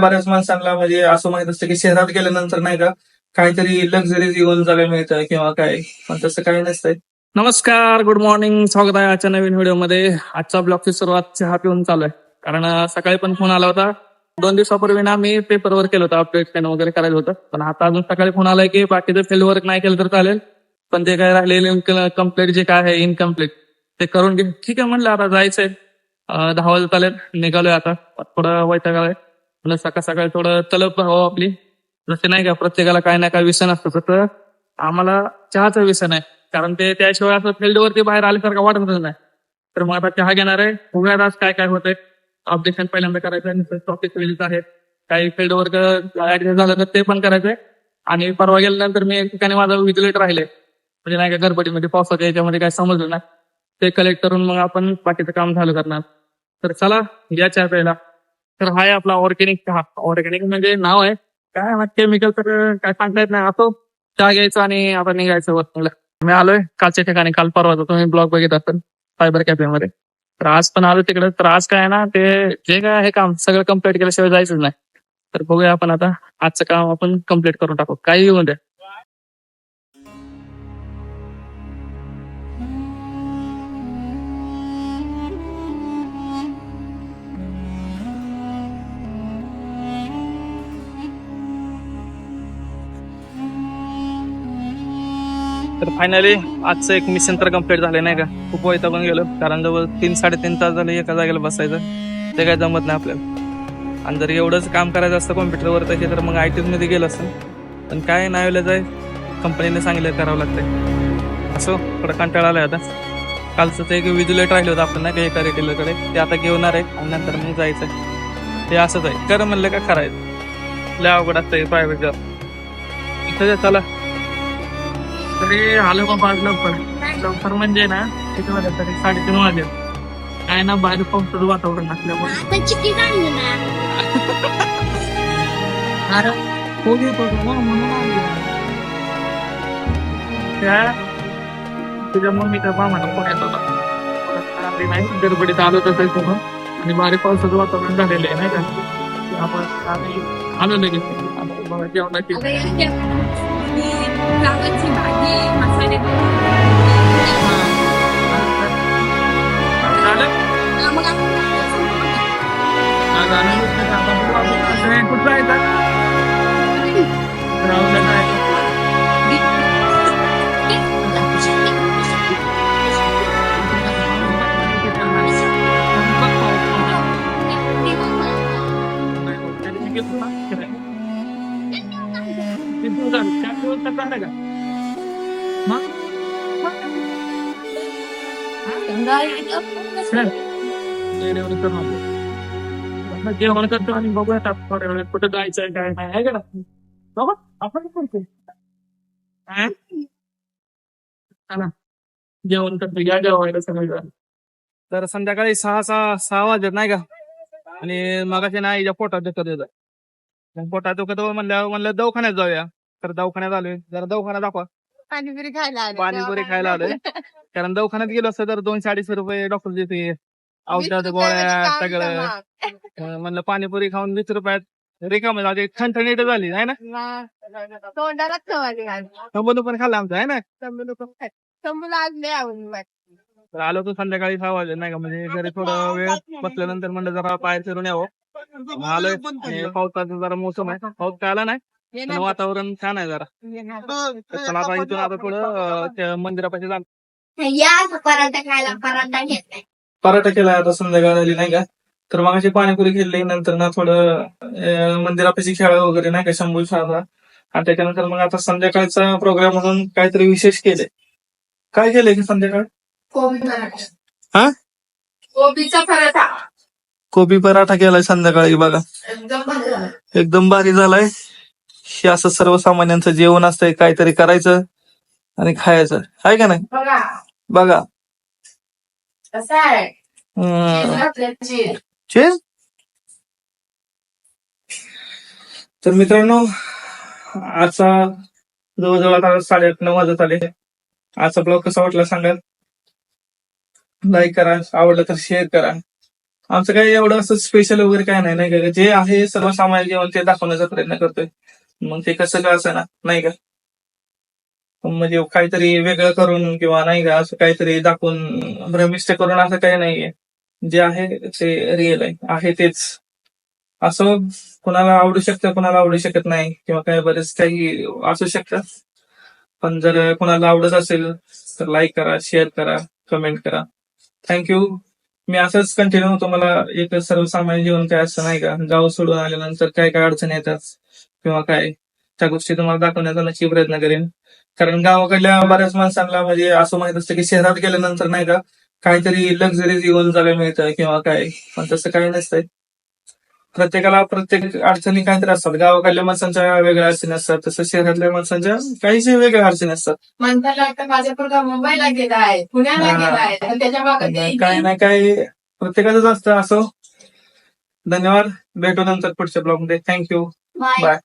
बऱ्याच माणसांना म्हणजे असं माहीत असतं की शहरात गेल्यानंतर नाही का काहीतरी लक्झरी जीवन जगायला मिळतं किंवा काय पण तसं काही नसतंय. नमस्कार गुड मॉर्निंग स्वागत आहे आजच्या नवीन व्हिडिओमध्ये आजच्या ब्लॉगची सुरुवात चहा पिऊन चालू आहे. कारण सकाळी पण फोन आला होता. दोन दिवसापूर्वी ना मी पेपरवर केलं होतं अपडेट वगैरे करायचं होतं. पण आता अजून सकाळी फोन आलाय की बाकीचं फील्ड वर्क नाही केलं तर चालेल. पण जे काय राहिलेले कंप्लीट जे काय आहे इनकम्प्लीट ते करून घे. ठीक आहे म्हणलं आता जायचंय. दहा वाजत आले निघालोय आता. थोडं वैताग आहे म्हणलं सकाळ सकाळी थोडं तलप व्हावं आपली. जसे नाही का प्रत्येकाला काय ना काय व्यसन असतं तसं आम्हाला चहाचा व्यसन आहे. कारण ते त्याशिवाय असं फील्डवरती बाहेर आल्यासारखं वाटतच नाही. तर मग आता चहा घेणार आहे. बघूयात आज काय काय होतंय. ऑब्जेक्शन पहिल्यांदा करायचं टॉपिक वेळीच आहेत. काही फील्ड वर्क ऍडजस्ट झालं तर ते पण करायचंय आणि परवा गेल्यानंतर मी ठिकाणी माझा विजिलेट राहिले. म्हणजे नाही का गरबडीमध्ये पावसाच्या याच्यामध्ये काय समजलं नाही. ते कलेक्ट करून मग आपण बाकीचं काम झालं करणार. तर चला या चहा प्यायला. तर हाय आपला ऑर्गेनिक चहा. ऑर्गेनिक म्हणजे नाव आहे. काय ना केमिकल तर काय सांगता येत नाही. असो चहा घ्यायचा आणि आपण निघायचं वरतून. मी आलोय कालच्या ठिकाणी. काल परवा तुम्ही ब्लॉग बघित असाल फायबर कॅफेमध्ये तर आज पण आलो तिकडे. तर आज काय आहे ना ते जे काय आहे काम सगळं कंप्लीट केल्याशिवाय जायचंच नाही. तर बघूया आपण आता. आजचं काम आपण कंप्लीट करून टाकू. काही येऊन द्या. तर फायनली आजचं एक मिशन तर कंप्लीट झालं नाही का? खूप वैता पण गेलो कारण जवळ तीन साडेतीन तास झाले एका जागेला बसायचं. ते काय जमत नाही आपल्याला. आणि जर एवढंच काम करायचं असतं कॉम्प्युटरवर त्याचे तर मग आय टीमध्ये गेलं असतं. पण काय नाही वेळेला जाय कंपनीने सांगितलं करावं लागतंय. असो थोडं कंटाळा आला आता. कालचं ते एक विज्युलेट राहिलं होतं आपण नाही का एका रिटेलरकडे ते आता घेणार आहे आणि नंतर मग जायचं ते असंच आहे. कर म्हणलं का करायचं लय अवघड असतं प्रायव्हेट जॉब इथं चला. तरी आलो बाबा आज लवकर? लवकर म्हणजे ना किती वाजत तरी? साडेतीन वाजले. काय ना बाहेर पावसाचं वातावरण असल्यामुळे. अरे. त्या तुझ्या मम्मीचा मामाला फोन येत होता नाही गडबडीत आलो तसं तुम्ही आणि बारीक पावसाचं वातावरण झालेलं आहे नाही का? त्यामुळे आम्ही आलो लगेच. आता बघा जेवणाची अगं या ज्या फ्लावरची भाजी मसाले किती झालं? चार दिवस तर झालं का? मग? जेवण करतो आणि बघूयात थोड्या वेळात कुठं जायचंय काय नाही आहे का आपण जेवण करतो या जेवायला तर संध्याकाळी सहा सहा सहा वाजत नाही का आणि मगाशी नाही पोटात दुखत होतं मग पोटात दुखत होतं म्हणलं म्हणलं दवाखान्यात जाऊया. तर दवाखान्यात आलोय. जरा दवाखान्यात दाखवा. पाणीपुरी खायला आले. पाणीपुरी खायला आलोय. कारण दवाखान्यात गेलो असतं तर दोनशे अडीचशे रुपये डॉक्टर देते औषध गोळ्या सगळं. म्हणलं पाणीपुरी खाऊन वीस रुपयात रिकाम झाली. ठणठणीट झाली आहे ना? मग तोंडालाच चवाली घाल. संबंध पण खाल्ला आमचा आहे ना. तंबूला आज आवडली मला. तर आलो तो संध्याकाळी सहा वाजले नाही का? म्हणजे घरी थोडं वेळ बसल्यानंतर म्हणलं जरा बाहेर फिरून यावं. आलोय आणि पावसाचा जरा मोसम आहे. पाऊस काय आला नाही पण. वातावरण छान आहे जरा. तर चला आता इथून आता थोडं त्या मंदिरापाशी जा या पराठा खायला पराठा पराठा केला आता संध्याकाळ झाली नाही का? तर मग अशी पाणीपुरी खेळली नंतर ना थोडं मंदिरापाशी खेळा वगैरे नाही का? शंभू शाळा आणि त्याच्यानंतर मग आता संध्याकाळचा प्रोग्राम म्हणून काहीतरी विशेष केले काय केलंय की संध्याकाळ? कोबी पराठा. हा? कोबीचा पराठा. कोबी पराठा केलाय संध्याकाळी बघा. एकदम भारी झालाय. हे असं सर्वसामान्यांचं जेवण असतंय काहीतरी करायचं आणि खायचं. आहे का नाही? बघा. चीज. तर मित्रांनो आजचा जवळजवळ आता साडेआठ नऊ वाजत आले. आजचा ब्लॉग कसा वाटला सांगा लाईक करा. आवडलं तर शेअर करा. आमचं काही एवढं असं स्पेशल वगैरे काय नाही नाही का? जे आहे सर्वसामान्य जेवण ते दाखवण्याचा प्रयत्न करतोय. मग ते कसं का असं ना? नाही का? म्हणजे काहीतरी वेगळं करून किंवा नाही का असं काहीतरी दाखवून भ्रमिष्ट करून असं काही नाहीये. जे आहे ते रिअल आहे. आहे तेच. असं कुणाला आवडू शकतं कुणाला आवडू शकत नाही किंवा काय बरेच काही असू शकतं पण जर कुणाला आवडत असेल तर लाईक करा शेअर करा कमेंट करा. थँक्यू मी असंच कंटिन्यू होतो. मला एक सर्वसामान्य जीवन काय असं नाही का? गाव सोडून आल्यानंतर काय काय अडचणी येतात किंवा काय? त्या गोष्टी तुम्हाला दाखवण्याचा नक्की प्रयत्न करेन. कारण गावाकडल्या बऱ्याच माणसांना म्हणजे असं माहीत असतं की शहरात गेल्यानंतर नाही का काहीतरी लक्झरी जीवन जगायला मिळतं किंवा काय? पण तसं काही नसतंय. प्रत्येकाला प्रत्येक अडचणी काहीतरी असतात. गावाकडल्या माणसांच्या वेगळ्या अडचणी असतात तसं शहरातल्या माणसांच्या काहीशी वेगळ्या अडचणी असतात. माणसाला वाटतं माझा पोरगा मुंबईला गेला आहे पुण्याला हा. गेला आहे आणि त्याच्यामागे काय नाही काय प्रत्येकाचंच असतं. असं. धन्यवाद. भेटू नंतर पुढच्या ब्लॉगमध्ये थँक्यू बाय